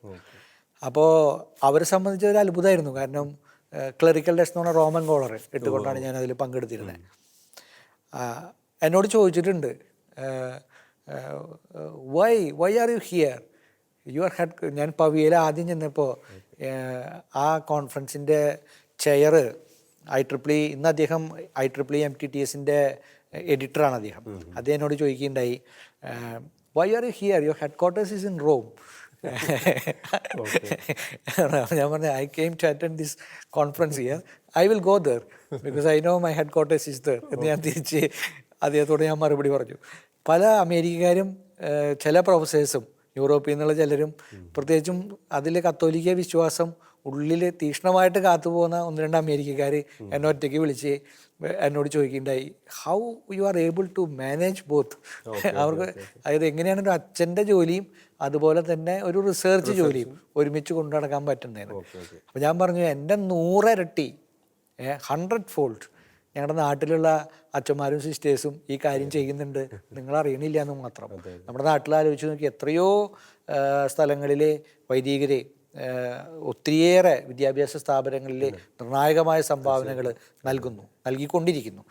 അപ്പോൾ അവരെ സംബന്ധിച്ച് ഒരു അത്ഭുതമായിരുന്നു. കാരണം ക്ലറിക്കൽ ഡ്രസ് എന്ന് പറഞ്ഞ റോമൻ കോളർ ഇട്ടുകൊണ്ടാണ് ഞാൻ അതിൽ പങ്കെടുത്തിരുന്നത് എന്നോട് ചോദിച്ചിട്ടുണ്ട് why why are you here your head ഞാൻ പവിയയിൽ ആദ്യം ചെന്നപ്പോൾ ആ കോൺഫറൻസിന്റെ ചെയർ ഐ ട്രിപ്പിളി ഇന്ന് അദ്ദേഹം I triple E M T T എസിന്റെ എഡിറ്ററാണ് അദ്ദേഹം. അദ്ദേഹം എന്നോട് ചോദിക്കുകയുണ്ടായി why are you here your headquarters is in Rome ഞാൻ പറഞ്ഞു I came to attend this conference here I will go there because I know my headquarters is there എന്ന് ഞാൻ തിരിച്ച് അദ്ദേഹത്തോട് ഞാൻ മറുപടി പറഞ്ഞു. പല അമേരിക്കക്കാരും ചില പ്രൊഫസേഴ്സും യൂറോപ്പിൽ നിന്നുള്ള ചിലരും പ്രത്യേകിച്ചും അതിൽ കത്തോലിക്ക വിശ്വാസം ഉള്ളിൽ തീക്ഷ്ണമായിട്ട് കാത്തുപോകുന്ന ഒന്ന് രണ്ട് അമേരിക്കക്കാർ എന്നെ ഒറ്റയ്ക്ക് വിളിച്ച് എന്നോട് ചോദിക്കുകയുണ്ടായി. How you are able to manage both അവർക്ക് അതായത് എങ്ങനെയാണ് ഒരു അച്ഛന്റെ ജോലിയും അതുപോലെ തന്നെ ഒരു റിസർച്ച് ജോലിയും ഒരുമിച്ച് കൊണ്ടു നടക്കാൻ പറ്റുന്നതിന് അപ്പോൾ ഞാൻ പറഞ്ഞു എന്റെ നൂറിരട്ടി ഹൺഡ്രഡ് ഫോൾഡ് ഞങ്ങളുടെ നാട്ടിലുള്ള അച്ഛന്മാരും സിസ്റ്റേഴ്സും ഈ കാര്യം ചെയ്യുന്നുണ്ട്. നിങ്ങൾ അറിയണില്ല എന്ന് മാത്രം. നമ്മുടെ നാട്ടിൽ ആലോചിച്ച് നോക്കി എത്രയോ സ്ഥലങ്ങളിലെ വൈദികരെ ഒത്തിരിയേറെ വിദ്യാഭ്യാസ സ്ഥാപനങ്ങളിൽ നിർണായകമായ സംഭാവനകൾ നൽകുന്നു നൽകിക്കൊണ്ടിരിക്കുന്നു.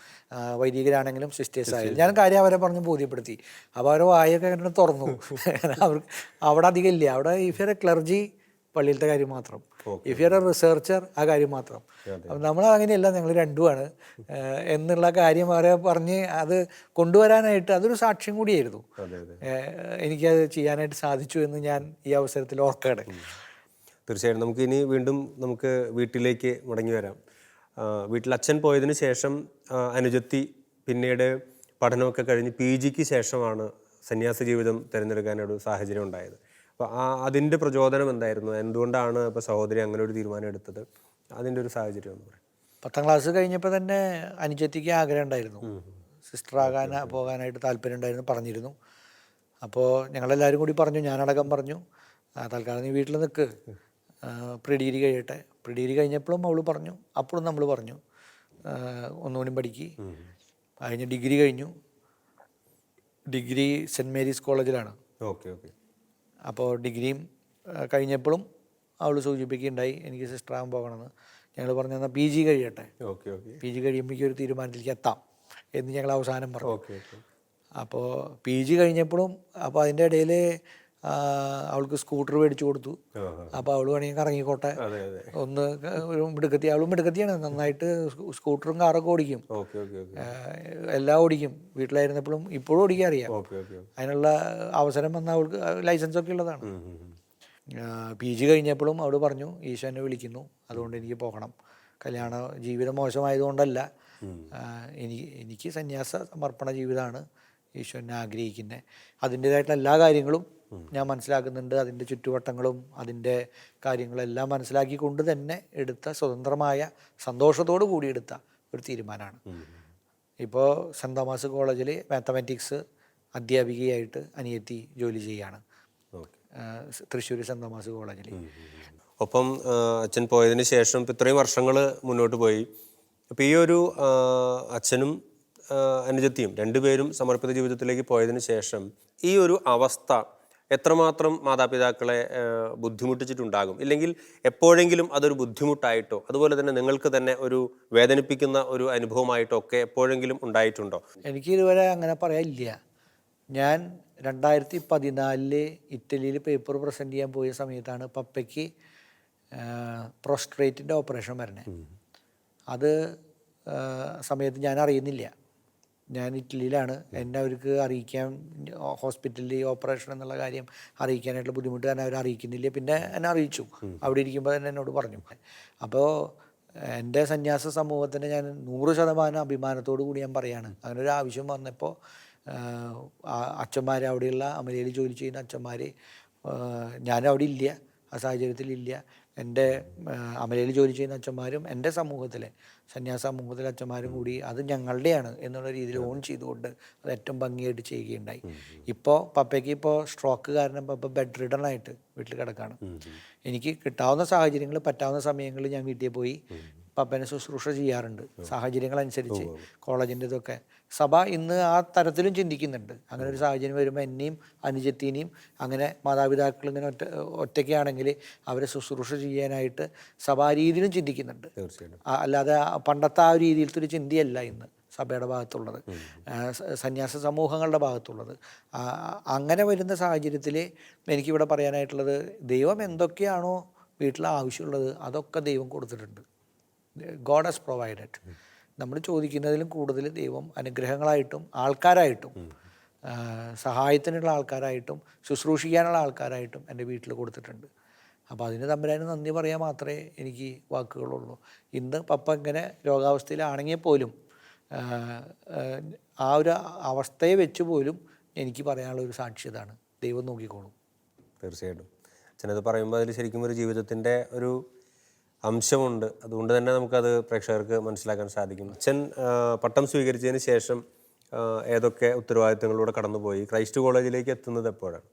വൈദികരാണെങ്കിലും സിസ്റ്റേഴ്സ് ആയാലും. ഞാൻ കാര്യം അവരെ പറഞ്ഞ് ബോധ്യപ്പെടുത്തി. അപ്പോൾ അവരെ വായൊക്കെ അങ്ങനെ തുറന്നു. അവർക്ക് അവിടെ അധികം ഇല്ല. അവിടെ എ ക്ലർജി പള്ളിയിലത്തെ കാര്യം മാത്രം. ഇഫ് യു ആർ റിസർച്ചർ ആ കാര്യം മാത്രം. അപ്പം നമ്മൾ അങ്ങനെയല്ല ഞങ്ങൾ രണ്ടുമാണ്. എന്നുള്ള കാര്യം അവരെ പറഞ്ഞ് അത് കൊണ്ടുവരാനായിട്ട് അതൊരു സാക്ഷ്യം കൂടിയായിരുന്നു. എനിക്കത് ചെയ്യാനായിട്ട് സാധിച്ചു എന്ന് ഞാൻ ഈ അവസരത്തിൽ ഓർക്കാണ് തീർച്ചയായും നമുക്ക് ഇനി വീണ്ടും നമുക്ക് വീട്ടിലേക്ക് മടങ്ങി വരാം. വീട്ടിൽ അച്ഛൻ പോയതിന് ശേഷം അനുജത്തി പിന്നീട് പഠനമൊക്കെ കഴിഞ്ഞ് പി ജിക്ക് ശേഷമാണ് സന്യാസ ജീവിതം തിരഞ്ഞെടുക്കാനൊരു സാഹചര്യം ഉണ്ടായത്. അപ്പോൾ ആ അതിന്റെ പ്രചോദനം എന്തായിരുന്നു? എന്തുകൊണ്ടാണ് ഇപ്പോൾ സഹോദരി അങ്ങനെ ഒരു തീരുമാനം എടുത്തത്? അതിന്റെ ഒരു സാഹചര്യം എന്ന് പറയാം. പത്താം ക്ലാസ് കഴിഞ്ഞപ്പോൾ തന്നെ അനുജത്തിക്ക് ആഗ്രഹം ഉണ്ടായിരുന്നു. സിസ്റ്റർ ആകാൻ പോകാനായിട്ട് താല്പര്യം ഉണ്ടായിരുന്നു പറഞ്ഞിരുന്നു. അപ്പോൾ ഞങ്ങളെല്ലാവരും കൂടി പറഞ്ഞു ഞാനടക്കം പറഞ്ഞു "ആ, തൽക്കാലം നീ വീട്ടിൽ നിൽക്ക് പ്രീ ഡിഗ്രി കഴിയട്ടെ. പ്രീ ഡിഗ്രി കഴിഞ്ഞപ്പോഴും അവൾ പറഞ്ഞു. അപ്പോഴും നമ്മൾ പറഞ്ഞു. "ആ, ഒന്നുകൂടി പഠിക്ക്. കഴിഞ്ഞ് ഡിഗ്രി കഴിഞ്ഞു. ഡിഗ്രി സെന്റ് മേരീസ് കോളേജിലാണ് ഓക്കെ ഓക്കെ. അപ്പോൾ ഡിഗ്രിയും കഴിഞ്ഞപ്പോഴും അവൾ സൂചിപ്പിക്കുകയുണ്ടായി. എനിക്ക് സിസ്റ്റർ ആകാൻ പോകണമെന്ന്. ഞങ്ങൾ പറഞ്ഞു എന്നാൽ പി ജി കഴിയട്ടെ. Okay okay. പി ജി കഴിയുമ്പോഴേക്കും ഒരു തീരുമാനത്തിലേക്ക് എത്താം. എന്ന് ഞങ്ങൾ അവസാനം പറഞ്ഞു. Okay okay. അപ്പോൾ പി ജി കഴിഞ്ഞപ്പോഴും അപ്പോൾ അതിന്റെ ഇടയിൽ അവൾക്ക് സ്കൂട്ടർ മേടിച്ചു കൊടുത്തു. അപ്പൊ അപ്പോൾ അവൾ വേണമെങ്കിൽ കറങ്ങിക്കോട്ടെ. ഒന്ന് ഒരു മിടുക്കത്തി അവളും മിടുക്കത്തിയാണ്. നന്നായിട്ട് സ്കൂട്ടറും കാറൊക്കെ ഓടിക്കും. എല്ലാം ഓടിക്കും. വീട്ടിലായിരുന്നപ്പോഴും ഇപ്പോഴും ഓടിക്കാൻ അറിയാം അതിനുള്ള അവസരം വന്ന അവൾക്ക് ലൈസൻസ് ഒക്കെ ഉള്ളതാണ്. പി ജി കഴിഞ്ഞപ്പോഴും അവൾ പറഞ്ഞു ഈശോ എന്നെ വിളിക്കുന്നു. അതുകൊണ്ട് എനിക്ക് പോകണം. കല്യാണ ജീവിതം മോശമായതുകൊണ്ടല്ല. എനിക്ക് എനിക്ക് സന്യാസ സമർപ്പണ ജീവിതമാണ് ഈശോ എന്നെ ആഗ്രഹിക്കുന്നത് അതിന്റേതായിട്ടുള്ള എല്ലാ കാര്യങ്ങളും ഞാൻ മനസ്സിലാക്കുന്നുണ്ട് അതിന്റെ ചുറ്റുവട്ടങ്ങളും അതിന്റെ കാര്യങ്ങളെല്ലാം മനസ്സിലാക്കിക്കൊണ്ട് തന്നെ എടുത്ത സ്വതന്ത്രമായ സന്തോഷത്തോടു കൂടി എടുത്ത ഒരു തീരുമാനമാണ്. ഇപ്പോൾ സെന്റ് തോമസ് കോളേജിൽ മാത്തമാറ്റിക്സ് അധ്യാപികയായിട്ട് അനിയത്തി ജോലി ചെയ്യാണ് തൃശ്ശൂർ സെന്റ് തോമസ് കോളേജിൽ. ഒപ്പം അച്ഛൻ പോയതിന് ശേഷം ഇപ്പം ഇത്രയും വർഷങ്ങൾ മുന്നോട്ട് പോയി. അപ്പം ഈ ഒരു അച്ഛനും അനുജത്തിയും രണ്ടുപേരും സമർപ്പിത ജീവിതത്തിലേക്ക് പോയതിന് ശേഷം ഈ ഒരു അവസ്ഥ എത്രമാത്രം മാതാപിതാക്കളെ ബുദ്ധിമുട്ടിച്ചിട്ടുണ്ടാകും? ഇല്ലെങ്കിൽ എപ്പോഴെങ്കിലും അതൊരു ബുദ്ധിമുട്ടായിട്ടോ അതുപോലെ തന്നെ നിങ്ങൾക്ക് തന്നെ ഒരു വേദനിപ്പിക്കുന്ന ഒരു അനുഭവമായിട്ടോ ഒക്കെ എപ്പോഴെങ്കിലും ഉണ്ടായിട്ടുണ്ടോ? എനിക്ക് ഇതുവരെ അങ്ങനെ പറയാനില്ല. ഞാൻ രണ്ടായിരത്തി പതിനാലിൽ ഇറ്റലിയിൽ പേപ്പർ പ്രസന്റ് ചെയ്യാൻ പോയ സമയത്താണ് പപ്പയ്ക്ക് പ്രോസ്ട്രേറ്റിന്റെ ഓപ്പറേഷൻ വരണേ അത് സമയത്ത് ഞാൻ അറിയുന്നില്ല. ഞാൻ ഇറ്റലിയിലാണ്. എന്നെ അവർക്ക് അറിയിക്കാൻ ഹോസ്പിറ്റലിൽ ഓപ്പറേഷൻ എന്നുള്ള കാര്യം അറിയിക്കാനായിട്ടുള്ള ബുദ്ധിമുട്ട് കാരണം അവർ അറിയിക്കുന്നില്ല. പിന്നെ എന്നെ അറിയിച്ചു. അവിടെ ഇരിക്കുമ്പോൾ തന്നെ എന്നോട് പറഞ്ഞു. അപ്പോൾ എന്റെ സന്യാസ സമൂഹത്തിന് ഞാൻ നൂറ് ശതമാനം അഭിമാനത്തോടു കൂടി ഞാൻ പറയാണ്. അങ്ങനെ ഒരു ആവശ്യം വന്നപ്പോൾ അച്ഛന്മാർ അവിടെയുള്ള അമലയിൽ ജോലി ചെയ്യുന്ന അച്ഛന്മാർ ഞാൻ അവിടെ ഇല്ല. ആ സാഹചര്യത്തിൽ ഇല്ല. എന്റെ അമലയിൽ ജോലി ചെയ്യുന്ന അച്ഛന്മാരും എന്റെ സമൂഹത്തിലെ സന്യാസ സമൂഹത്തിലെ അച്ഛന്മാരും കൂടി അത് ഞങ്ങളുടെയാണ് എന്നുള്ള രീതിയിൽ ഓൺ ചെയ്തുകൊണ്ട് അത് ഏറ്റവും ഭംഗിയായിട്ട് ചെയ്യുകയുണ്ടായി. ഇപ്പോൾ പപ്പയ്ക്ക് ഇപ്പോൾ സ്ട്രോക്ക് കാരണം പപ്പ ബെഡ് റിഡൺ ആയിട്ട് വീട്ടിൽ കിടക്കുകയാണ് എനിക്ക് കിട്ടാവുന്ന സാഹചര്യങ്ങൾ പറ്റാവുന്ന സമയങ്ങളിൽ ഞാൻ വീട്ടിൽ പോയി പപ്പനെ ശുശ്രൂഷ ചെയ്യാറുണ്ട്. സാഹചര്യങ്ങൾ അനുസരിച്ച് കോളേജിന്റെ ഇതൊക്കെ സഭ ഇന്ന് ആ തരത്തിലും ചിന്തിക്കുന്നുണ്ട്. അങ്ങനെ ഒരു സാഹചര്യം വരുമ്പോൾ എന്നെയും അനുജത്തിനെയും അങ്ങനെ മാതാപിതാക്കൾ ഇങ്ങനെ ഒറ്റ ഒറ്റയ്ക്കാണെങ്കിൽ അവരെ ശുശ്രൂഷ ചെയ്യാനായിട്ട് സഭ ആ രീതിയിലും ചിന്തിക്കുന്നുണ്ട്. അല്ലാതെ പണ്ടത്തെ ആ രീതിയിലത്തെ ഒരു ചിന്തയല്ല ഇന്ന് സഭയുടെ ഭാഗത്തുള്ളത്. സന്യാസ സമൂഹങ്ങളുടെ ഭാഗത്തുള്ളത്. അങ്ങനെ വരുന്ന സാഹചര്യത്തിൽ എനിക്കിവിടെ പറയാനായിട്ടുള്ളത് ദൈവം എന്തൊക്കെയാണോ വീട്ടിൽ ആവശ്യമുള്ളത് അതൊക്കെ ദൈവം കൊടുത്തിട്ടുണ്ട്. ഗോഡ് ഹസ് പ്രൊവൈഡഡ് നമ്മൾ ചോദിക്കുന്നതിലും കൂടുതൽ ദൈവം അനുഗ്രഹങ്ങളായിട്ടും ആൾക്കാരായിട്ടും സഹായത്തിനുള്ള ആൾക്കാരായിട്ടും ശുശ്രൂഷിക്കാനുള്ള ആൾക്കാരായിട്ടും എന്റെ വീട്ടിൽ കൊടുത്തിട്ടുണ്ട്. അപ്പോൾ അതിന് തമ്പുരാന് നന്ദി പറയാൻ മാത്രമേ എനിക്ക് വാക്കുകളുള്ളൂ. ഇന്ന് പപ്പ ഇങ്ങനെ രോഗാവസ്ഥയിലാണെങ്കിൽ പോലും ആ ഒരു അവസ്ഥയെ വെച്ച് പോലും എനിക്ക് പറയാനുള്ള ഒരു സാക്ഷ്യതാണ് ദൈവം നോക്കിക്കോളും. തീർച്ചയായിട്ടും. അച്ഛനത് പറയുമ്പോൾ അതിൽ ശരിക്കും ഒരു ജീവിതത്തിന്റെ ഒരു അംശമുണ്ട്. അതുകൊണ്ട് തന്നെ നമുക്കത് പ്രേക്ഷകർക്ക് മനസ്സിലാക്കാൻ സാധിക്കും. അച്ഛൻ പട്ടം സ്വീകരിച്ചതിന് ശേഷം ഏതൊക്കെ ഉത്തരവാദിത്തങ്ങളിലൂടെ കടന്നുപോയി? ക്രൈസ്റ്റ് കോളേജിലേക്ക് എത്തുന്നത് എപ്പോഴാണ്?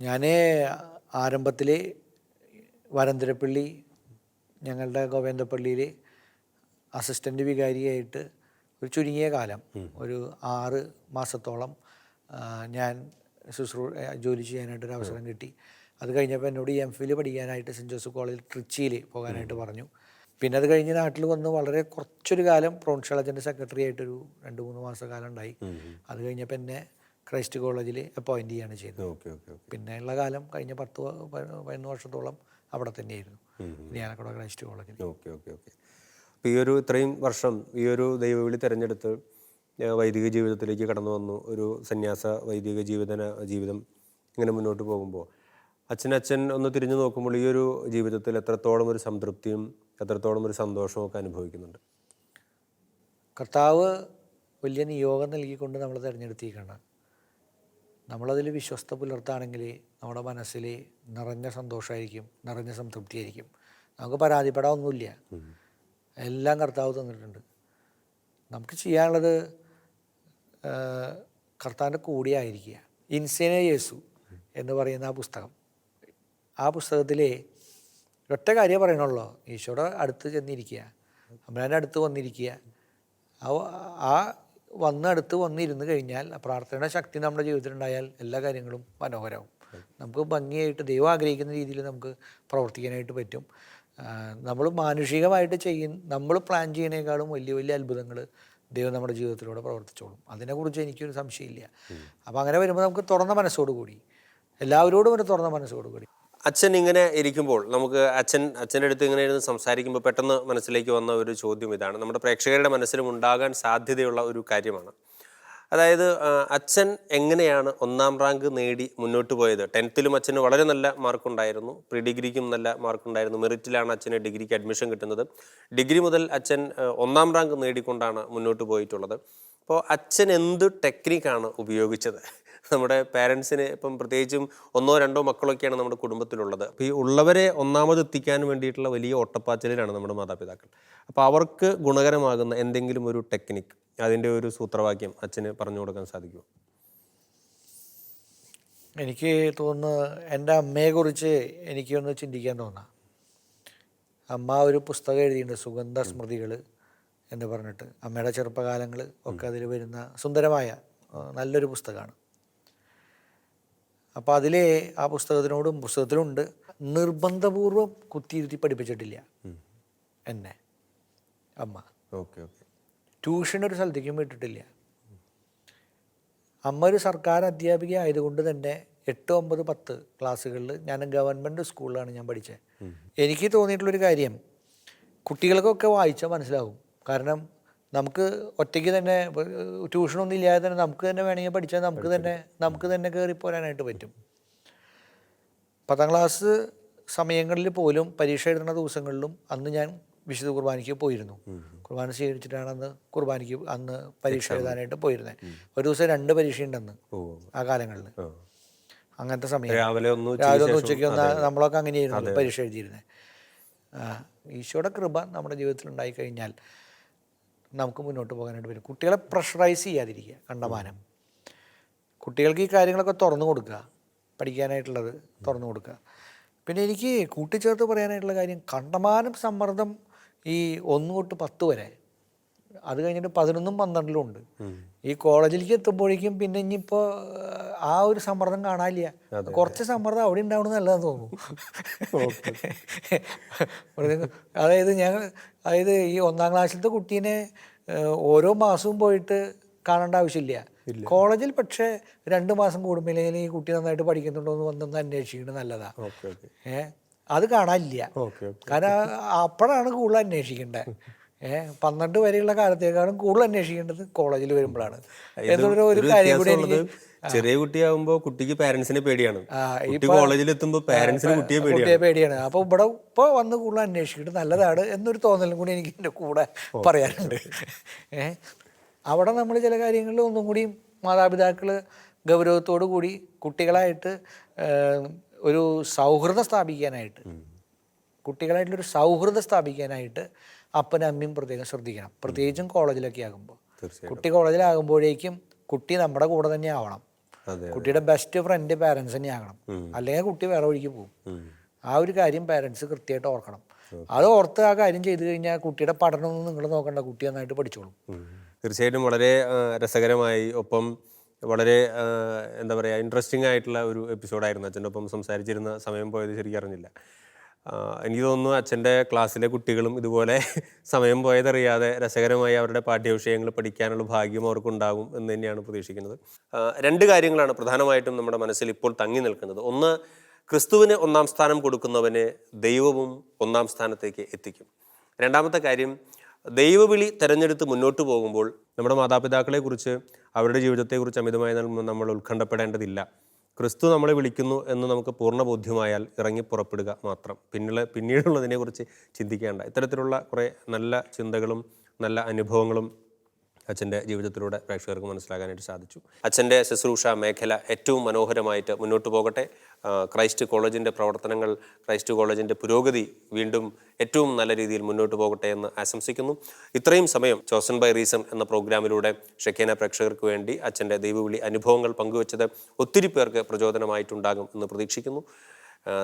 ഞാൻ ആരംഭത്തിൽ വരന്തരപ്പള്ളി ഞങ്ങളുടെ ഗോവിന്ദപ്പള്ളിയിൽ അസിസ്റ്റന്റ് വികാരിയായിട്ട് ഒരു ചുരുങ്ങിയ കാലം ഒരു ആറ് മാസത്തോളം ഞാൻ ശുശ്രൂ ജോലി ചെയ്യാനായിട്ടൊരു അവസരം കിട്ടി. അത് കഴിഞ്ഞപ്പോൾ എന്നോട് എം ഫിൽ പഠിക്കാനായിട്ട് സെന്റ് ജോസഫ് കോളേജിൽ ട്രിച്ചിയിൽ പോകാനായിട്ട് പറഞ്ഞു. പിന്നെ അത് കഴിഞ്ഞ് നാട്ടിൽ വന്ന് വളരെ കുറച്ചൊരു കാലം പ്രോൺഷാളജന്റെ സെക്രട്ടറി ആയിട്ടൊരു രണ്ട് മൂന്ന് മാസക്കാലം ഉണ്ടായി. അത് കഴിഞ്ഞപ്പോൾ എന്നെ ക്രൈസ്റ്റ് കോളേജിൽ അപ്പോയിന്റ് ചെയ്യാണ് ചെയ്തത്. Okay okay okay. പിന്നെയുള്ള കാലം കഴിഞ്ഞ പത്ത് പതിനൊന്ന് വർഷത്തോളം അവിടെ തന്നെയായിരുന്നു. ഞാനക്കൂടെ ക്രൈസ്റ്റ് കോളേജിൽ ഓക്കെ ഓക്കെ ഓക്കെ. അപ്പോൾ ഈ ഒരു ഇത്രയും വർഷം ഈ ഒരു ദൈവവിളി തിരഞ്ഞെടുത്ത് വൈദിക ജീവിതത്തിലേക്ക് കടന്നു വന്നു ഒരു സന്യാസ വൈദിക ജീവിതന ജീവിതം ഇങ്ങനെ മുന്നോട്ട് പോകുമ്പോൾ അച്ഛൻ ഒന്ന് തിരിഞ്ഞു നോക്കുമ്പോൾ ഈ ഒരു ജീവിതത്തിൽ എത്രത്തോളം ഒരു സംതൃപ്തിയും എത്രത്തോളം ഒരു സന്തോഷവും ഒക്കെ അനുഭവിക്കുന്നുണ്ട്? കർത്താവ് വലിയ നിയോഗം നൽകിക്കൊണ്ട് നമ്മൾ തിരഞ്ഞെടുത്തിരിക്കണം നമ്മളതിൽ വിശ്വസ്ത പുലർത്താണെങ്കിൽ നമ്മുടെ മനസ്സിൽ നിറഞ്ഞ സന്തോഷമായിരിക്കും നിറഞ്ഞ സംതൃപ്തിയായിരിക്കും. നമുക്ക് പരാതിപ്പെടാൻ ഒന്നുമില്ല എല്ലാം കർത്താവ് തന്നിട്ടുണ്ട്. നമുക്ക് ചെയ്യാനുള്ളത് കർത്താവിന്റെ കൂടെ ആയിരിക്കുക ഇൻസേന യേസു എന്ന് പറയുന്ന ആ പുസ്തകം. ആ പുസ്തകത്തിൽ ഒറ്റ കാര്യം പറയണുള്ളൂ. ഈശോയുടെ അടുത്ത് ചെന്നിരിക്കുക. അമ്പലാന്റെ അടുത്ത് വന്നിരിക്കുക. ആ ആ വന്ന് അടുത്ത് വന്നിരുന്ന് കഴിഞ്ഞാൽ പ്രാർത്ഥനയുടെ ശക്തി നമ്മുടെ ജീവിതത്തിലുണ്ടായാൽ എല്ലാ കാര്യങ്ങളും മനോഹരമാവും. നമുക്ക് ഭംഗിയായിട്ട് ദൈവം ആഗ്രഹിക്കുന്ന രീതിയിൽ നമുക്ക് പ്രവർത്തിക്കാനായിട്ട് പറ്റും. നമ്മൾ മാനുഷികമായിട്ട് ചെയ്യുന്ന നമ്മൾ പ്ലാൻ ചെയ്യുന്നതിനേക്കാളും വലിയ വലിയ അത്ഭുതങ്ങൾ ദൈവം നമ്മുടെ ജീവിതത്തിലൂടെ പ്രവർത്തിച്ചോളും. അതിനെക്കുറിച്ച് എനിക്കൊരു സംശയമില്ല. അപ്പോൾ അങ്ങനെ വരുമ്പോൾ നമുക്ക് തുറന്ന മനസ്സോടുകൂടി. എല്ലാവരോടും ഒരു തുറന്ന മനസ്സോടുകൂടി. അച്ഛൻ ഇങ്ങനെ ഇരിക്കുമ്പോൾ നമുക്ക് അച്ഛൻ അച്ഛന്റെ അടുത്ത് ഇങ്ങനെ ഇരുന്ന് സംസാരിക്കുമ്പോൾ പെട്ടെന്ന് മനസ്സിലേക്ക് വന്ന ഒരു ചോദ്യം ഇതാണ്. നമ്മുടെ പ്രേക്ഷകരുടെ മനസ്സിലും ഉണ്ടാകാൻ സാധ്യതയുള്ള ഒരു കാര്യമാണ്. അതായത് അച്ഛൻ എങ്ങനെയാണ് ഒന്നാം റാങ്ക് നേടി മുന്നോട്ട് പോയത്? ടെൻത്തിലും അച്ഛന് വളരെ നല്ല മാർക്കുണ്ടായിരുന്നു പ്രീ ഡിഗ്രിക്കും നല്ല മാർക്കുണ്ടായിരുന്നു മെറിറ്റിലാണ് അച്ഛന് ഡിഗ്രിക്ക് അഡ്മിഷൻ കിട്ടുന്നത്. ഡിഗ്രി മുതൽ അച്ഛൻ ഒന്നാം റാങ്ക് നേടിക്കൊണ്ടാണ് മുന്നോട്ട് പോയിട്ടുള്ളത്. അപ്പോൾ അച്ഛൻ എന്ത് ടെക്നിക്കാണ് ഉപയോഗിച്ചത്? നമ്മുടെ പാരൻസിന് ഇപ്പം പ്രത്യേകിച്ചും ഒന്നോ രണ്ടോ മക്കളൊക്കെയാണ് നമ്മുടെ കുടുംബത്തിലുള്ളത്. അപ്പോൾ ഈ ഉള്ളവരെ ഒന്നാമത് എത്തിക്കാൻ വേണ്ടിയിട്ടുള്ള വലിയ ഒട്ടപ്പാച്ചലിലാണ് നമ്മുടെ മാതാപിതാക്കൾ. അപ്പോൾ അവർക്ക് ഗുണകരമാകുന്ന എന്തെങ്കിലും ഒരു ടെക്നിക്ക് അതിന്റെ ഒരു സൂത്രവാക്യം അച്ഛന് പറഞ്ഞു കൊടുക്കാൻ സാധിക്കുമോ? എനിക്ക് തോന്നുന്നു എന്റെ അമ്മയെക്കുറിച്ച് എനിക്കൊന്ന് ചിന്തിക്കാൻ തോന്നാം. അമ്മ ഒരു പുസ്തകം എഴുതിയിട്ടുണ്ട് സുഗന്ധ സ്മൃതികൾ എന്ന് പറഞ്ഞിട്ട്. അമ്മയുടെ ചെറുപ്പകാലങ്ങൾ ഒക്കെ അതിൽ വരുന്ന സുന്ദരമായ നല്ലൊരു പുസ്തകമാണ്. അപ്പോൾ അതിലെ ആ പുസ്തകത്തിനോടും പുസ്തകത്തിലുണ്ട് നിർബന്ധപൂർവം കുത്തിയിരുത്തി പഠിപ്പിച്ചിട്ടില്ല. എന്നെ. അമ്മ. Okay okay. ട്യൂഷൻ ഒരു സ്ഥലത്തേക്കും വിട്ടിട്ടില്ല. അമ്മ ഒരു സർക്കാർ അധ്യാപിക ആയതുകൊണ്ട് തന്നെ എട്ട് ഒമ്പത് പത്ത് ക്ലാസ്സുകളിൽ ഞാൻ ഗവൺമെന്റ് സ്കൂളിലാണ് ഞാൻ പഠിച്ചത്. എനിക്ക് തോന്നിയിട്ടുള്ളൊരു കാര്യം കുട്ടികൾക്കൊക്കെ വായിച്ചാൽ മനസ്സിലാവും. കാരണം നമുക്ക് ഒറ്റയ്ക്ക് തന്നെ ട്യൂഷനൊന്നും ഇല്ലാതെ തന്നെ നമുക്ക് തന്നെ വേണമെങ്കിൽ പഠിച്ചാൽ നമുക്ക് തന്നെ നമുക്ക് തന്നെ കയറി പോരാനായിട്ട് പറ്റും. പത്താം ക്ലാസ് സമയങ്ങളിൽ പോലും പരീക്ഷ എഴുതുന്ന ദിവസങ്ങളിലും അന്ന് ഞാൻ വിശുദ്ധ കുർബാനയ്ക്ക് പോയിരുന്നു. കുർബാന സ്വീകരിച്ചിട്ടാണ് അന്ന് കുർബാനയ്ക്ക് അന്ന് പരീക്ഷ എഴുതാനായിട്ട് പോയിരുന്നത് ഒരു ദിവസം രണ്ട് പരീക്ഷ ഉണ്ടെന്ന് ആ കാലങ്ങളിൽ. അങ്ങനത്തെ സമയം. രാവിലെ ഒന്ന് രാവിലെ ഒന്ന് ഉച്ചയ്ക്ക് ഒന്ന് നമ്മളൊക്കെ അങ്ങനെയായിരുന്നു പരീക്ഷ എഴുതിയിരുന്നത് ഈശോയുടെ കൃപ നമ്മുടെ ജീവിതത്തിൽ ഉണ്ടായി കഴിഞ്ഞാൽ നമുക്ക് മുന്നോട്ട് പോകാനായിട്ട് പറ്റും. കുട്ടികളെ പ്രഷറൈസ് ചെയ്യാതിരിക്കുക കണ്ടമാനം. കുട്ടികൾക്ക് ഈ കാര്യങ്ങളൊക്കെ തുറന്നു കൊടുക്കുക പഠിക്കാനായിട്ടുള്ളത് തുറന്നു കൊടുക്കുക. പിന്നെ എനിക്ക് കൂട്ടിച്ചേർത്ത് പറയാനായിട്ടുള്ള കാര്യം കണ്ടമാനം സമ്മർദ്ദം ഈ ഒന്ന് തൊട്ട് പത്ത് വരെ അത് കഴിഞ്ഞിട്ട് പതിനൊന്നും പന്ത്രണ്ടിലും ഉണ്ട്. ഈ കോളേജിലേക്ക് എത്തുമ്പോഴേക്കും പിന്നെ ഇനിയിപ്പോൾ ആ ഒരു സമ്മർദ്ദം കാണാനില്ല. കുറച്ച് സമ്മർദ്ദം അവിടെ ഉണ്ടാവണം നല്ലതെന്ന് തോന്നുന്നു. അതായത് ഞങ്ങൾ അതായത് ഈ ഒന്നാം ക്ലാസ്സിലത്തെ കുട്ടീനെ ഓരോ മാസവും പോയിട്ട് കാണേണ്ട ആവശ്യമില്ല. കോളേജിൽ പക്ഷേ രണ്ട് മാസം കൂടുമ്പോൾ ഈ കുട്ടി നന്നായിട്ട് പഠിക്കുന്നുണ്ടോ എന്ന് വന്നൊന്ന് അന്വേഷിക്കുന്നത് നല്ലതാ. ഏഹ് അത് കാണാനില്ല. കാരണം അപ്പോഴാണ് കൂടുതൽ അന്വേഷിക്കേണ്ടത്. ഏഹ് പന്ത്രണ്ട് വരെയുള്ള കാലത്തേക്കാളും കൂടുതൽ അന്വേഷിക്കേണ്ടത് കോളേജിൽ വരുമ്പോഴാണ്. എന്നുള്ള ഒരു കാര്യം കൂടി എനിക്ക് ചെറിയ കുട്ടിയാകുമ്പോൾ കുട്ടിക്ക് പാരന്റ്സിനെ പേടിയാണ്. കുട്ടി കോളേജിൽ എത്തുമ്പോ പാരന്റ്സിന് കുട്ടിയെ പേടിയാണ്. പേടിയാണ്. അപ്പോൾ ഇവിടെ ഇപ്പൊ വന്ന് കൂടുതൽ അന്വേഷിക്കുന്നത് നല്ലതാണ് എന്നൊരു തോന്നലും കൂടി എനിക്ക് എന്റെ കൂടെ പറയാനുണ്ട്. ഏഹ് അവിടെ നമ്മൾ ചില കാര്യങ്ങളിൽ ഒന്നും കൂടി മാതാപിതാക്കൾ ഗൗരവത്തോടു കൂടി കുട്ടികളായിട്ട് ഒരു സൗഹൃദം സ്ഥാപിക്കാനായിട്ട് കുട്ടികളായിട്ടുള്ളൊരു സൗഹൃദം സ്ഥാപിക്കാനായിട്ട് അപ്പനും അമ്മയും പ്രത്യേകം ശ്രദ്ധിക്കണം. പ്രത്യേകിച്ചും കോളേജിലൊക്കെ ആകുമ്പോൾ. കുട്ടി കോളേജിലാകുമ്പോഴേക്കും കുട്ടി നമ്മുടെ കൂടെ തന്നെ ആവണം. കുട്ടിയുടെ ബെസ്റ്റ് ഫ്രണ്ട് പാരൻസ് തന്നെ ആകണം. അല്ലെങ്കിൽ കുട്ടി വേറെ വഴിക്ക് പോകും. ആ ഒരു കാര്യം പാരൻസ് കൃത്യമായിട്ട് ഓർക്കണം. അത് ഓർത്ത് ആ കാര്യം ചെയ്തു കഴിഞ്ഞാൽ കുട്ടിയുടെ പഠനമൊന്നും നിങ്ങൾ നോക്കണ്ട. കുട്ടി നന്നായിട്ട് പഠിച്ചോളും. തീർച്ചയായിട്ടും വളരെ രസകരമായി ഒപ്പം വളരെ എന്താ പറയുക ഇൻട്രസ്റ്റിംഗ് ആയിട്ടുള്ള ഒരു എപ്പിസോഡായിരുന്നു അച്ഛന്റെ ഒപ്പം സംസാരിച്ചിരുന്ന സമയം പോയത് ശരിക്കും അറിഞ്ഞില്ല. എനിക്ക് തോന്നുന്നു അച്ഛന്റെ ക്ലാസ്സിലെ കുട്ടികളും ഇതുപോലെ സമയം പോയതറിയാതെ രസകരമായി അവരുടെ പാഠ്യവിഷയങ്ങൾ പഠിക്കാനുള്ള ഭാഗ്യം അവർക്കുണ്ടാകും എന്ന് തന്നെയാണ് പ്രതീക്ഷിക്കുന്നത്. രണ്ട് കാര്യങ്ങളാണ് പ്രധാനമായിട്ടും നമ്മുടെ മനസ്സിൽ ഇപ്പോൾ തങ്ങി നിൽക്കുന്നത്. ഒന്ന് ക്രിസ്തുവിന് ഒന്നാം സ്ഥാനം കൊടുക്കുന്നവന് ദൈവവും ഒന്നാം സ്ഥാനത്തേക്ക് എത്തിക്കും. രണ്ടാമത്തെ കാര്യം ദൈവവിളി തിരഞ്ഞെടുത്ത് മുന്നോട്ട് പോകുമ്പോൾ നമ്മുടെ മാതാപിതാക്കളെക്കുറിച്ച് അവരുടെ ജീവിതത്തെക്കുറിച്ച് അമിതമായി നമ്മൾ- ഉത്കണ്ഠപ്പെടേണ്ടതില്ല. ക്രിസ്തു നമ്മളെ വിളിക്കുന്നു എന്ന് നമുക്ക് പൂർണ ബോധ്യമായാൽ ഇറങ്ങി പുറപ്പെടുക മാത്രം. പിന്നുള്ള പിന്നീടുള്ളതിനെക്കുറിച്ച് ചിന്തിക്കേണ്ട. ഇത്തരത്തിലുള്ള കുറേ നല്ല ചിന്തകളും നല്ല അനുഭവങ്ങളും അച്ഛന്റെ ജീവിതത്തിലൂടെ പ്രേക്ഷകർക്ക് മനസ്സിലാക്കാനായിട്ട് സാധിച്ചു. അച്ഛന്റെ ശുശ്രൂഷ മേഖല ഏറ്റവും മനോഹരമായിട്ട് മുന്നോട്ട് പോകട്ടെ. ക്രൈസ്റ്റ് കോളേജിന്റെ പ്രവർത്തനങ്ങൾ ക്രൈസ്റ്റ് കോളേജിന്റെ പുരോഗതി വീണ്ടും ഏറ്റവും നല്ല രീതിയിൽ മുന്നോട്ട് പോകട്ടെ എന്ന് ആശംസിക്കുന്നു. ഇത്രയും സമയം ചോസൺ ബൈ റീസൺ എന്ന പ്രോഗ്രാമിലൂടെ ഷെക്കേന പ്രേക്ഷകർക്ക് വേണ്ടി അച്ഛന്റെ ദൈവവിളി അനുഭവങ്ങൾ പങ്കുവച്ചത് ഒത്തിരി പേർക്ക് പ്രചോദനമായിട്ടുണ്ടാകും എന്ന് പ്രതീക്ഷിക്കുന്നു.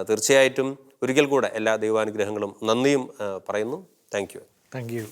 തീർച്ചയായിട്ടും ഒരിക്കൽ കൂടെ എല്ലാ ദൈവാനുഗ്രഹങ്ങളും നന്ദിയും പറയുന്നു. Thank you thank you